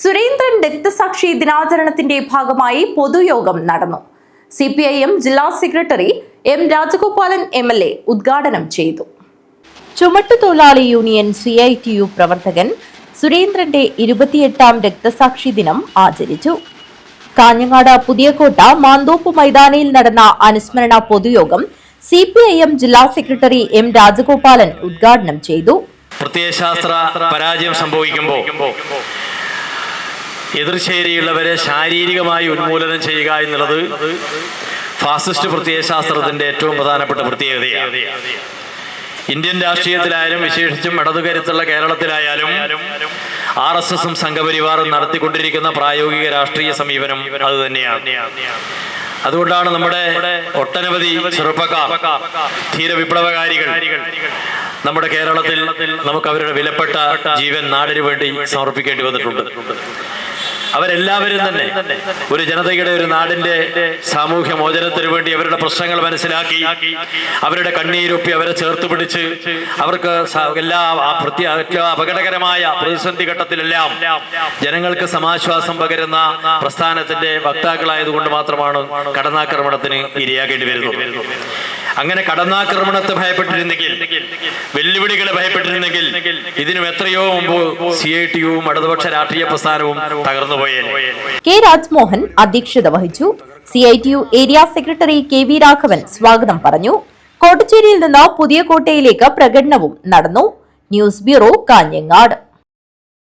സുരേന്ദ്രൻ രക്തസാക്ഷി ദിനാചരണത്തിന്റെ ഭാഗമായി പൊതുയോഗം നടന്നു. സി പി ഐ എം ജില്ലാ secretary M Rajagopalan M L A ഉദ്ഘാടനം ചെയ്തു. ചുമട്ടുതൊഴിലാളി union C I T U പ്രവർത്തകൻ സുരേന്ദ്രന്റെ ഇരുപത്തിയെട്ടാം രക്തസാക്ഷി ദിനം ആചരിച്ചു. കാഞ്ഞങ്ങാട് പുതിയകോട്ട മാന്തോപ്പ് മൈതാനിയിൽ നടന്ന അനുസ്മരണ പൊതുയോഗം സി പി ഐ എം ജില്ലാ സെക്രട്ടറി എം രാജഗോപാലൻ ഉദ്ഘാടനം ചെയ്തു. പ്രത്യയശാസ്ത്ര പരാജയം സംഭവിക്കുമ്പോൾ എതിർചേരിയുള്ളവരെ ശാരീരികമായി ഉന്മൂലനം ചെയ്യുക എന്നുള്ളത് ഫാസിസ്റ്റ് പ്രത്യയശാസ്ത്രത്തിന്റെ ഏറ്റവും പ്രധാനപ്പെട്ട പ്രത്യേകതയാണ്. ഇന്ത്യൻ രാഷ്ട്രീയത്തിലായാലും വിശേഷിച്ചും ഇടതുകരുത്തുള്ള കേരളത്തിലായാലും ആർ എസ് എസും സംഘപരിവാറും നടത്തിക്കൊണ്ടിരിക്കുന്ന പ്രായോഗിക രാഷ്ട്രീയ സമീപനം അത് തന്നെയാണ്. അതുകൊണ്ടാണ് നമ്മുടെ ഒട്ടനവധി ചെറുപ്പക്കാർ ധീര വിപ്ലവകാരികൾ നമ്മുടെ കേരളത്തിൽ നമുക്ക് അവരുടെ വിലപ്പെട്ട ജീവൻ നാടിനു വേണ്ടി സമർപ്പിക്കേണ്ടി വന്നിട്ടുണ്ട്. അവരെല്ലാവരും തന്നെ ഒരു ജനതയുടെ ഒരു നാടിന്റെ സാമൂഹ്യ മോചനത്തിന് വേണ്ടി അവരുടെ പ്രശ്നങ്ങൾ മനസ്സിലാക്കി അവരുടെ കണ്ണീരൊപ്പി അവരെ ചേർത്ത് പിടിച്ച് അവർക്ക് എല്ലാ അപകടകരമായ പ്രതിസന്ധി ഘട്ടത്തിലെല്ലാം ജനങ്ങൾക്ക് സമാശ്വാസം പകരുന്ന പ്രസ്ഥാനത്തിന്റെ വക്താക്കളായതുകൊണ്ട് മാത്രമാണ് കടന്നാക്രമണത്തിന് ഇരയാകേണ്ടി വരുന്നത്. അങ്ങനെ കടന്നാക്രമണത്തെ ഭയപ്പെട്ടിരുന്നെങ്കിൽ വെല്ലുവിളികളെ ഭയപ്പെട്ടിരുന്നെങ്കിൽ ഇതിനും എത്രയോ മുമ്പ് സി ഐ ടിയും ഇടതുപക്ഷ രാഷ്ട്രീയ പ്രസ്ഥാനവും തകർന്നുപോയേ കെ രാജ്മോഹൻ അധ്യക്ഷത വഹിച്ചു. C I T U area secretary K V Raghavan സ്വാഗതം പറഞ്ഞു. കോട്ടച്ചേരിയിൽ നിന്ന് പുതിയ കോട്ടയിലേക്ക് പ്രകടനവും നടന്നു. News bureau Kanhangad.